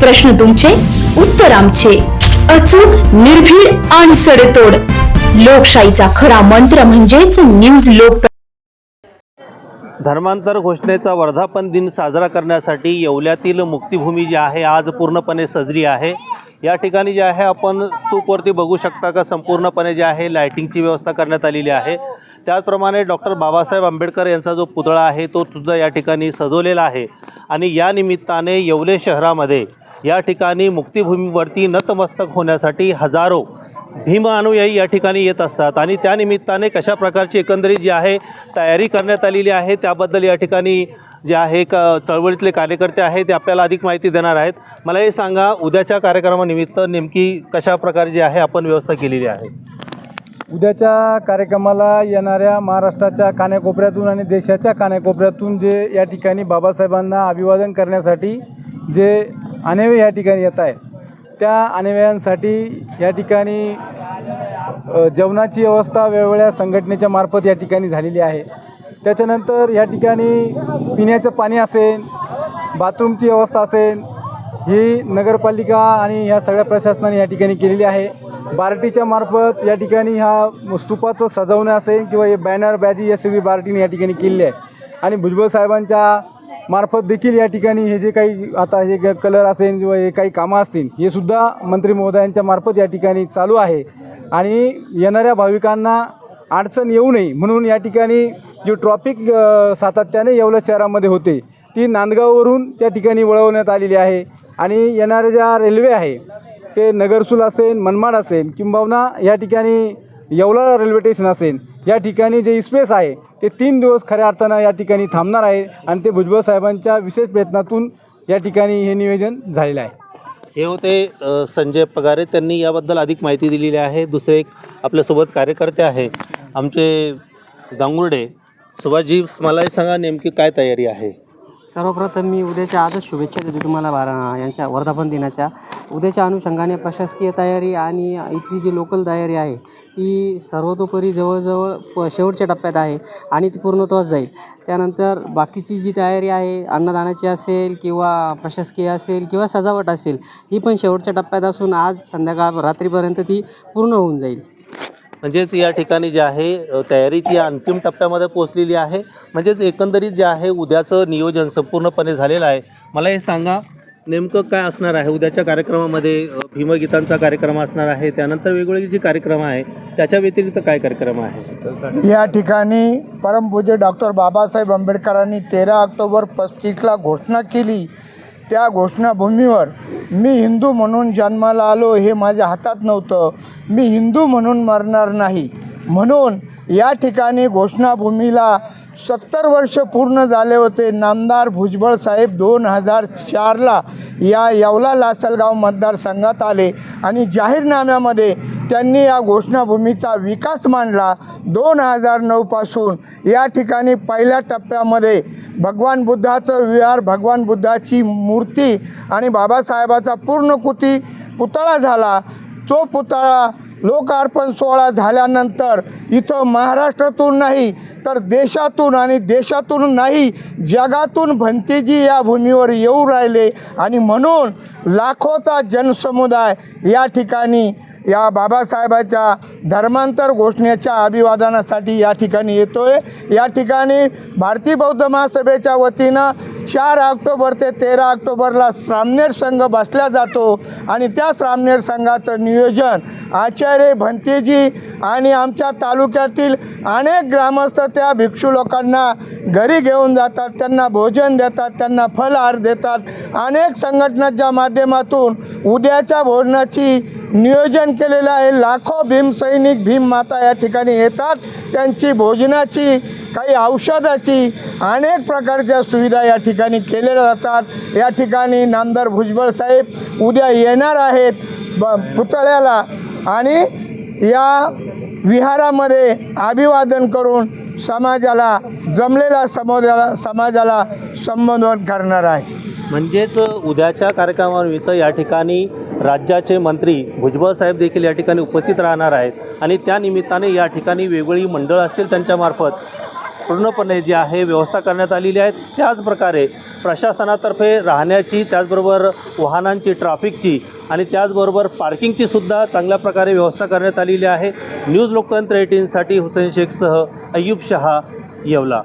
प्रश्न तुमचे उत्तर आमचे. अचूक निर्भीड आणि सडेतोड. लोकशाहीचा खरा मंत्र म्हणजेच न्यूज लोक धर्मांतर घोषणेचा वर्धापन दिन साजरा करण्यासाठी येवल्यातील मुक्तिभूमी जी आहे आज पूर्णपणे सजली आहे. या ठिकाणी जे आहे आपण स्तूपवरती बघू शकता का संपूर्णपणे जे आहे लायटिंगची व्यवस्था करण्यात आलेली आहे. त्याचप्रमाणे डॉक्टर बाबासाहेब आंबेडकर यांचा जो पुतळा आहे तो सुद्धा या ठिकाणी सजवलेला आहे. आणि या निमित्ताने येवले शहरामध्ये या ठिकाणी मुक्तिभूमीवरती नतमस्तक होण्यासाठी हजारो भीम अनुयायी या ठिकाणी येत असतात. आणि त्या निमित्ताने कशा प्रकारची एकंदरीत जी आहे तयारी करण्यात आलेली आहे त्याबद्दल या ठिकाणी जे आहे क चळवळीतले कार्यकर्ते आहेत ते आपल्याला अधिक माहिती देणार आहेत. मला हे सांगा उद्याच्या कार्यक्रमानिमित्त नेमकी कशा प्रकारे जी आहे आपण व्यवस्था केलेली आहे? उद्याच्या कार्यक्रमाला येणाऱ्या महाराष्ट्राच्या कानाकोपऱ्यातून आणि देशाच्या कानाकोपऱ्यातून जे या ठिकाणी बाबासाहेबांना अभिवादन करण्यासाठी जे आनेवे या ठिकाणी येत आहे. त्या आनेव्यांसाठी या ठिकाणी जेवणाची व्यवस्था वेगवेगळ्या संघटनेच्या मार्फत या ठिकाणी झालेली आहे. त्याच्यानंतर या ठिकाणी पिण्याचं पाणी असेल बाथरूमची व्यवस्था असेल ही नगरपालिका आणि ह्या सगळ्या प्रशासनाने या ठिकाणी केलेली आहे. बार्टीच्या मार्फत या ठिकाणी ह्या स्तूपाचं सजवणं असेल किंवा हे बॅनर बॅजी या सगळी बार्टीने या ठिकाणी केलेली आहे. आणि भुजबळ साहेबांच्या मार्फत देखील या ठिकाणी हे जे काही आता हे कलर असेल किंवा हे काही कामं असतील हे सुद्धा मंत्री महोदयांच्या मार्फत या ठिकाणी चालू आहे. आणि येणाऱ्या भाविकांना अडचण येऊ नये म्हणून या ठिकाणी जी ट्रॉफिक सातत्याने येवला शहरामध्ये होते ती नांदगाववरून त्या ठिकाणी वळवण्यात आलेली आहे. आणि येणाऱ्या ज्या रेल्वे आहे ते नगरसूल असेल मनमाड असेल किंबहुना या ठिकाणी येवला रेल्वे स्टेशन असेल या ठिकाणी जे स्पेस आहे ते तीन दिवस खऱ्या अर्थानं या ठिकाणी थांबणार आहे आणि ते भुजबळ साहेबांच्या विशेष प्रयत्नातून या ठिकाणी हे नियोजन झालेलं आहे. हे होते अ, संजय पगारे. त्यांनी याबद्दल अधिक माहिती दिलेली आहे. दुसरे एक आपल्यासोबत कार्यकर्ते आहे आमचे गांगुर्डे. सुभाषजी मला हे सांगा नेमकी काय तयारी आहे? सर्वप्रथम मी उद्याच्या आजच शुभेच्छा देतो तुम्हाला बारा यांच्या वर्धापन दिनाच्या उद्याच्या अनुषंगाने प्रशासकीय तयारी आणि इथली जी लोकल तयारी आहे ती सर्वतोपरी जवळजवळ प शेवटच्या टप्प्यात आहे आणि ती पूर्णत्वास जाईल. त्यानंतर बाकीची जी तयारी आहे अन्नदानाची असेल किंवा प्रशासकीय असेल किंवा सजावट असेल ही पण शेवटच्या टप्प्यात असून आज संध्याकाळ रात्रीपर्यंत ती पूर्ण होऊन जाईल. म्हणजेच या ठिकाणी जे आहे तयारी ती अंतिम टप्प्यामध्ये पोहोचलेली आहे. म्हणजेच एकंदरीत जे आहे उद्याचं नियोजन संपूर्णपणे झालेलं आहे. मला हे सांगा नेमकं काय असणार आहे? उद्याच्या कार्यक्रमामध्ये भीमगीतांचा कार्यक्रम असणार आहे. त्यानंतर वेगवेगळे जे कार्यक्रम आहे त्याच्या व्यतिरिक्त काय कार्यक्रम आहे या ठिकाणी परमपूज्य डॉक्टर बाबासाहेब आंबेडकरांनी तेरा ऑक्टोबर पस्तीसला घोषणा केली. त्या घोषणाभूमीवर मी हिंदू म्हणून जन्माला आलो हे माझ्या हातात नव्हतं. मी हिंदू म्हणून मरणार नाही. म्हणून या ठिकाणी घोषणाभूमीला सत्तर वर्ष पूर्ण झाले होते. नामदार भुजबळ साहेब दोन हजार चारला या येवला लासलगाव मतदारसंघात आले आणि जाहीरनाम्यामध्ये त्यांनी या घोषणाभूमीचा विकास मांडला. दोन हजार नऊपासून या ठिकाणी पहिल्या टप्प्यामध्ये भगवान बुद्धाचं विहार भगवान बुद्धाची मूर्ती आणि बाबासाहेबाचा पूर्ण कुटी पुतळा झाला. तो पुतळा लोकार्पण सोहळा झाल्यानंतर इथं महाराष्ट्रातून नाही तर देशातून आणि देशातून नाही जगातून भंतेजी या भूमीवर येऊ राहिले. आणि म्हणून लाखोचा जनसमुदाय या ठिकाणी या बाबासाहेबाच्या धर्मांतर घोषणेच्या अभिवादनासाठी या ठिकाणी येतो आहे या ठिकाणी भारतीय बौद्ध महासभेच्या वतीनं चार ऑक्टोबर ते तेरा ऑक्टोबरला सामनेर संघ बसला जातो. आणि त्या सामनेर संघाचं नियोजन आचार्य भंतेजी आणि आमच्या तालुक्यातील अनेक ग्रामस्थ त्या भिक्षू लोकांना घरी घेऊन जातात त्यांना भोजन देतात त्यांना फलहार देतात. अनेक संघटनाच्या माध्यमातून उद्याच्या भोजनाची नियोजन केलेलं आहे. लाखो भीमसैनिक भीममाता भीम माता या ठिकाणी येतात. त्यांची भोजनाची काही औषधाची अनेक प्रकारच्या सुविधा या ठिकाणी केलेल्या जातात. या ठिकाणी नामदार भुजबळ साहेब उद्या येणार आहेत ब पुतळ्याला. आणि या विहारामध्ये अभिवादन करून समाजाला जमलेला समाजाला समाजाला संबोधन करणार आहे. म्हणजेच उद्याच्या कार्यक्रमानिमित्त या ठिकाणी राज्याचे मंत्री भुजबळ साहेब देखील या ठिकाणी उपस्थित राहणार आहेत. आणि त्यानिमित्ताने या ठिकाणी वेगवेगळी मंडळं असतील त्यांच्यामार्फत पूर्णपणे जी आहे व्यवस्था करण्यात आलेली आहे. त्याचप्रकारे प्रशासनातर्फे राहण्याची त्याचबरोबर वाहनांची ट्रॅफिकची आणि त्याचबरोबर पार्किंगची सुद्धा चांगल्या प्रकारे व्यवस्था करण्यात आलेली आहे. न्यूज लोकतंत्र एटीनसाठी हुसेन शेखसह अय्यूब शहा येवला.